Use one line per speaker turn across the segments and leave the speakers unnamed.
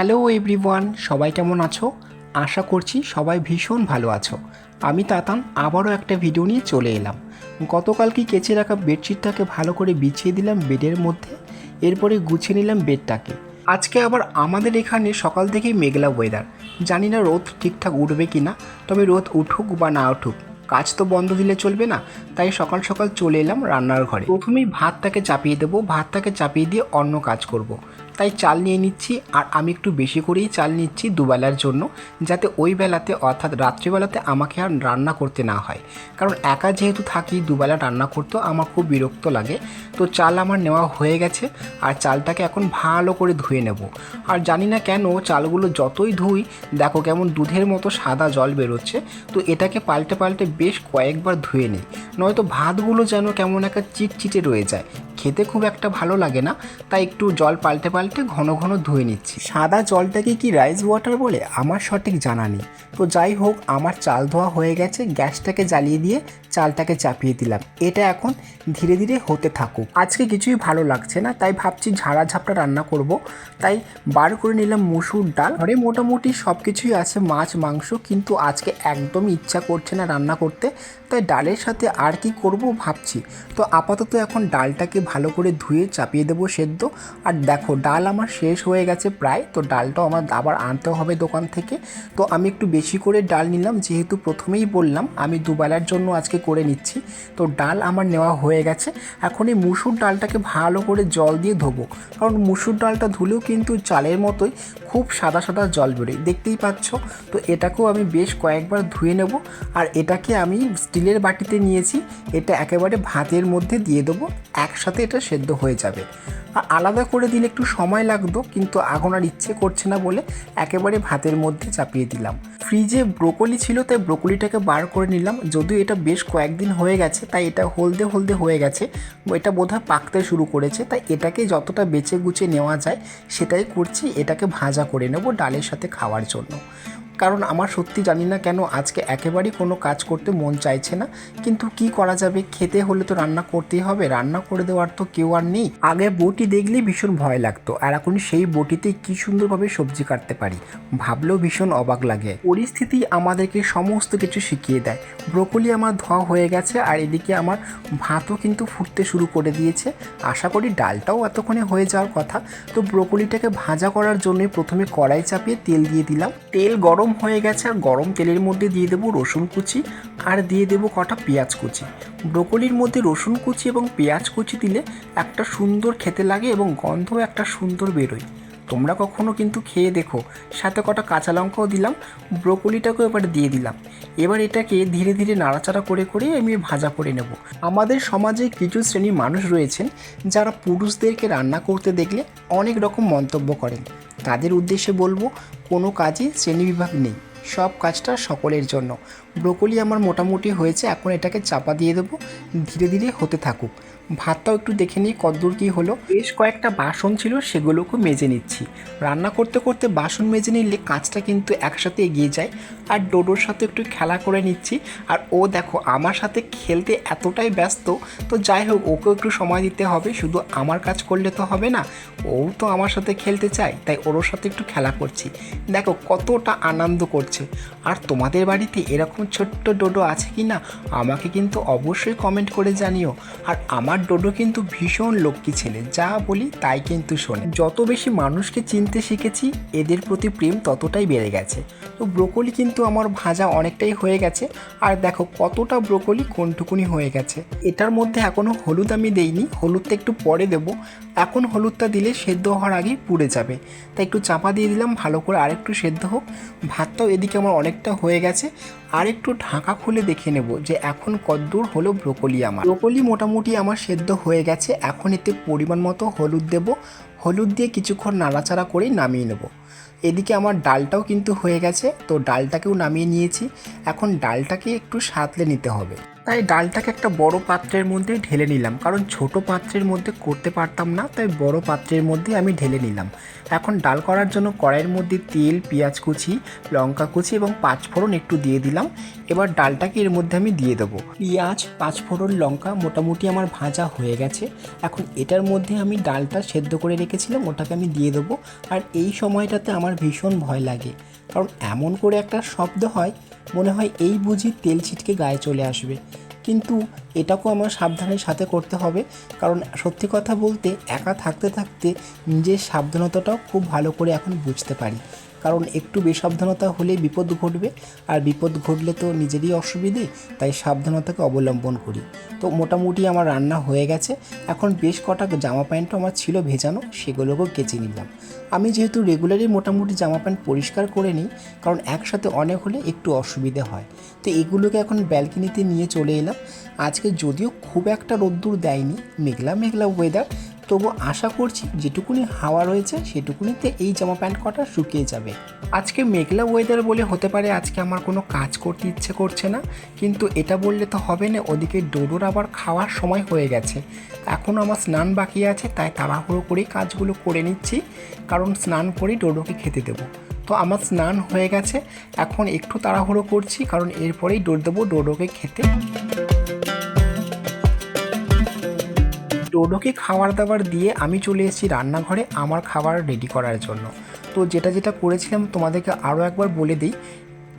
Hello everyone, সবাই কেমন আছো? আশা করছি সবাই ভীষণ ভালো আছো। আমি তাতান, আবারও একটা ভিডিও নিয়ে চলে এলাম। গতকাল কি কেচে রাখা বেডশিটটাকে ভালো করে বিছিয়ে দিলাম বেডের মধ্যে, এরপরে গুছিয়ে নিলাম বেডটাকে। আজকে আবার আমাদের এখানে সকাল থেকেই মেঘলা ওয়েদার জানি না রোদ ঠিকঠাক উঠবে কি না তবে রোদ উঠুক বা না উঠুক, কাজ তো বন্ধ দিলে চলবে না, তাই সকাল সকাল চলে এলাম রান্নার ঘরে। প্রথমেই ভাতটাকে চাপিয়ে দেবো, ভাতটাকে চাপিয়ে দিয়ে অন্য কাজ করব। তাই চাল নিয়ে নিচ্ছি আর আমি একটু বেশি করেই চাল নিচ্ছি দুবেলার জন্য যাতে ওই বেলাতে অর্থাৎ রাত্রিবেলাতে আমাকে আর রান্না করতে না হয়। কারণ একা যেহেতু থাকি, দুবেলা রান্না করতেও আমার খুব বিরক্ত লাগে। তো চাল আমার নেওয়া হয়ে গেছে আর চালটাকে এখন ভালো করে ধুয়ে নেব। আর জানি না কেন চালগুলো যতই ধুই, দেখো কেমন দুধের মতো সাদা জল বেরোচ্ছে। তো এটাকে পাল্টে পাল্টে বেশ কয়েকবার ধুয়ে নিই। নয়তো ভাতগুলো যেন কেমন একটা চিটচিটে রয়ে যায়। খেতে খুব একটা ভালো লাগে না, তাই একটু জল পাল্টে পাল্টে ঘন ঘন ধুয়ে নিচ্ছি। সাদা জলটাকে কি রাইস ওয়াটার বলে? আমার সঠিক জানা নেই। তো যাই হোক, আমার চাল ধোয়া হয়ে গেছে, গ্যাসটাকে জ্বালিয়ে দিয়ে চালটাকে চাপিয়ে দিলাম। এটা এখন ধীরে ধীরে হতে থাকুক। আজকে কিছুই ভালো লাগছে না, তাই ভাবছি ঝাড়া ঝাপটা রান্না করব। তাই বার করে নিলাম মুসুর ডাল। ঘরে মোটামুটি সব কিছুই আছে, মাছ, মাংস, কিন্তু আজকে একদম ইচ্ছা করছে না রান্না করতে। তাই ডালের সাথে আর কি করব ভাবছি। তো আপাতত এখন ডালটাকে ভালো করে ধুয়ে চাপিয়ে দেবো সেদ্ধ। আর দেখো, ডাল আমার শেষ হয়ে গেছে প্রায়, তো ডালটাও আমার আবার আনতে হবে দোকান থেকে। তো আমি একটু বেশি করে ডাল নিলাম, যেহেতু প্রথমেই বললাম, আমি দুবেলার জন্য আজকে করে নিচ্ছি। তো ডাল আমার নেওয়া হয়ে গেছে। এখন এই মুসুর ডালটাকে ভালো করে জল দিয়ে ধোবো। কারণ মুসুর ডালটা ধুলেও কিন্তু চালের মতোই খুব সাদা সাদা জল বেরোয়। দেখতেই পাচ্ছ? তো এটাকেও আমি বেশ কয়েকবার ধুয়ে নেব। আর এটাকে আমি স্টিলের বাটিতে নিয়েছি, এটা একেবারে ভাতের মধ্যে দিয়ে দেবো, একসাথে এটা সেদ্ধ হয়ে যাবে। আলাদা করে দিলে একটু সময় লাগতো, কিন্তু এখন আর ইচ্ছে করছে না বলে একেবারে ভাতের মধ্যে চাপিয়ে দিলাম। ফ্রিজে ব্রোকলি ছিল, তাই ব্রোকলিটাকে বার করে নিলাম। যদিও এটা বেশ কয়েকদিন হয়ে গেছে, তাই এটা হলদে হলদে হয়ে গেছে। এটা বোধহয় পাকতে শুরু করেছে, তাই এটাকে যতটা বেছে গুছে নেওয়া যায়, সেটাই করছি। এটাকে ভাজা করে নেব ডালের সাথে খাওয়ার জন্য। কারণ আমার সত্যি জানি না কেন আজকে একেবারেই কোনো কাজ করতে মন চাইছে না। কিন্তু কি করা যাবে? খেতে হলে তো রান্না করতেই হবে। রান্না করে দেওয়ার তো কেউ আর নেই। আগে বটি দেখলেই ভীষণ ভয় লাগতো। আর এখন সেই বটিতে কি সুন্দরভাবে সবজি কাটতে পারি। ভাবলেও ভীষণ অবাক লাগে। পরিস্থিতি আমাদেরকে সমস্ত কিছু শিখিয়ে দেয়। ব্রোকলি আমার ধোয়া হয়ে গেছে আর এদিকে আমার ভাতও কিন্তু ফুটতে শুরু করে দিয়েছে। আশা করি ডালটাও এতক্ষণে হয়ে যাওয়ার কথা। তো ব্রোকলিটাকে ভাজা করার জন্য প্রথমে কড়াই চাপিয়ে তেল দিয়ে দিলাম। তেল গরম হয়ে গেছে, আর গরম তেলের মধ্যে দিয়ে দেবো রসুন কুচি, আর দিয়ে দেবো কটা পেঁয়াজ কুচি। ব্রোকলির মধ্যে রসুন কুচি এবং পেঁয়াজ কুচি দিলে একটা সুন্দর খেতে লাগে এবং গন্ধ একটা সুন্দর বেরোয়। তোমরা কখনো কিন্তু খেয়ে দেখো। সাথে কটা কাঁচা লঙ্কাও দিলাম, ব্রোকলিটাকেও এবার দিয়ে দিলাম। এবার এটাকে ধীরে ধীরে নাড়াচাড়া করে করে আমি ভাজা করে নেব। আমাদের সমাজে কিছু শ্রেণির মানুষ রয়েছেন, যারা পুরুষদেরকে রান্না করতে দেখলে অনেক রকম মন্তব্য করেন। তাদের উদ্দেশ্যে বলব, কোনো কাজই শ্রেণীবিভাগ নেই। সব কাজটা সকলের জন্য। ব্রোকলি আমার মোটামুটি হয়েছে, এখন এটাকে চাপা দিয়ে দেবো, ধীরে ধীরে হতে থাকুক। ভাতটাও একটু দেখে নিই কদ্দূর কী হলো। বেশ কয়েকটা বাসন ছিল, সেগুলোকে মেজে নিচ্ছি। রান্না করতে করতে বাসন মেজে নিলে কাঁচটা কিন্তু একসাথে এগিয়ে যায়, আর ডোডোর সাথে একটু খেলা করে নিচ্ছি। আর ও দেখো, আমার সাথে খেলতে এতটাই ব্যস্ত, তো যাই হোক, ওকেও একটু সময় দিতে হবে, শুধু আমার কাজ করলে তো হবে না ও তো আমার সাথে খেলতে চায়, তাই ওর সাথে একটু খেলা করছি। দেখো, কতটা আনন্দ করছে। আর তোমাদের বাড়িতে এরকম ছোট্ট ডোডো আছে কি না, আমাকে কিন্তু অবশ্যই কমেন্ট করে জানিও। আর আমার ডোডো কিন্তু ভীষণ লক্ষ্মী ছেলে, যা বলি তাই কিন্তু শোনে। যত বেশি মানুষকে চিনতে শিখেছি, এদের প্রতি প্রেম ততটাই বেড়ে গেছে। তো ব্রোকলি কিন্তু আমার ভাজা অনেকটাই হয়ে গেছে। আর দেখো কতটা ব্রোকলি কোনটুকুনি হয়ে গেছে। এটার মধ্যে এখনও হলুদ আমি দেইনি, হলুদটা একটু পরে দেবো। এখন হলুদটা দিলে সেদ্ধ হওয়ার আগেই পুড়ে যাবে। তাই একটু চাপা দিয়ে দিলাম, ভালো করে আরেকটু সেদ্ধ হোক। ভাতটাও এদিকে আমার অনেকটা হয়ে গেছে। আর একটু ঢাকা খুলে দেখে নেব যে এখন কদ্দূর হলো ব্রোকলি আমার। ব্রোকলি মোটামুটি আমার সেদ্ধ হয়ে গেছে, এখন এতে পরিমাণ মতো হলুদ দেব। হলুদ দিয়ে কিছুক্ষণ নাড়াচাড়া করেই নামিয়ে নেব। এদিকে আমার ডালটাও কিন্তু হয়ে গেছে, তো ডালটাকেও নামিয়ে নিয়েছি। এখন ডালটাকে একটু সাঁতলে নিতে হবে। তাই ডালটাকে একটা বড় পাত্রের মধ্যে ঢেলে নিলাম। কারণ ছোট পাত্রের মধ্যে করতে পারতাম না, তাই বড় পাত্রের মধ্যে আমি ঢেলে নিলাম। এখন ডাল করার জন্য কড়াইয়ের মধ্যে তেল, পেঁয়াজ কুচি, লঙ্কা কুচি এবং পাঁচফোড়ন একটু দিয়ে দিলাম। এবার ডালটাকে এর মধ্যে আমি দিয়ে দেবো। পেঁয়াজ পাঁচফোড়ন লঙ্কা মোটামুটি আমার ভাজা হয়ে গেছে। এখন এটার মধ্যে আমি ডালটা সেদ্ধ করে রেখেছিলাম, ওটাকে আমি দিয়ে দেবো। আর এই সময়টাতে আমার ভীষণ ভয় লাগে। কারণ এমন করে একটা শব্দ হয়, মনে হয় এই বুঝি তেল ছিটকে গায়ে চলে আসবে। কিন্তু এটাকেও আমার সাবধানের সাথে করতে হবে, কারণ সত্যি কথা বলতে একা থাকতে থাকতে নিজের সাবধানতাটাও খুব ভালো করে এখন বুঝতে পারি। কারণ একটু বেসাবধানতা হলে বিপদ ঘটবে, আর বিপদ ঘটলে তো নিজেরই অসুবিধে, তাই সাবধানতাকে অবলম্বন করি। তো মোটামুটি আমার রান্না হয়ে গেছে। এখন বেশ কটা জামা প্যান্টও আমার ছিল ভেজানো, সেগুলোকেও কেচে নিলাম। আমি যেহেতু রেগুলারই মোটামুটি জামা প্যান্ট পরিষ্কার করে নিই, কারণ একসাথে অনেক হলে একটু অসুবিধে হয়। তো এগুলোকে এখন ব্যালকনিতে নিয়ে চলে এলাম। আজকে যদিও খুব একটা রোদ্দুর দেয়নি, মেঘলা মেঘলা ওয়েদার তবু আশা করছি যেটুকুনি হাওয়া রয়েছে সেটুকুনিতে এই জামা প্যান্ট কটা শুকিয়ে যাবে। আজকে মেঘলা ওয়েদার বলে হতে পারে আজকে আমার কোনো কাজ করতে ইচ্ছে করছে না, কিন্তু এটা বললে তো হবে না, ওদিকে ডোডোর আবার খাওয়ার সময় হয়ে গেছে। এখন আমার স্নান বাকি আছে, তাই তাড়াহুড়ো করেই কাজগুলো করে নিচ্ছি, কারণ স্নান করেই ডোডোকে খেতে দেবো। তো আমার স্নান হয়ে গেছে, এখন একটু তাড়াহুড়ো করছি, কারণ এরপরেই ডোর দেবো ডোডোকে খেতে। ডোডোকে খাবার দাবার দিয়ে আমি চলে এসেছি রান্নাঘরে আমার খাবার রেডি করার জন্য। তো যেটা যেটা করেছিলাম তোমাদেরকে আরও একবার বলে দিই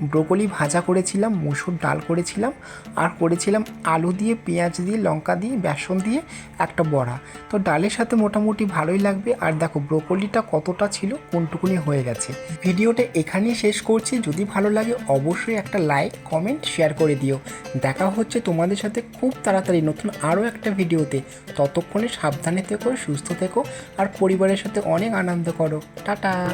ব্রোকলি ভাজা করেছিলাম, মুসুর ডাল করেছিলাম, আর করেছিলাম আলু দিয়ে, পেঁয়াজ দিয়ে, লঙ্কা দিয়ে, বেসন দিয়ে একটা বড়া। তো ডালের সাথে মোটামুটি ভালোই লাগবে। আর দেখো, ব্রোকলিটা কতটা ছিল, কোনটুকুনি হয়ে গেছে। ভিডিওটা এখানেই শেষ করছি। যদি ভালো লাগে, অবশ্যই একটা লাইক, কমেন্ট, শেয়ার করে দিও। দেখা হচ্ছে তোমাদের সাথে খুব তাড়াতাড়ি নতুন আরও একটা ভিডিওতে। ততক্ষণে সাবধানে থেকো, সুস্থ থেকো, আর পরিবারের সাথে অনেক আনন্দ করো। টাটা!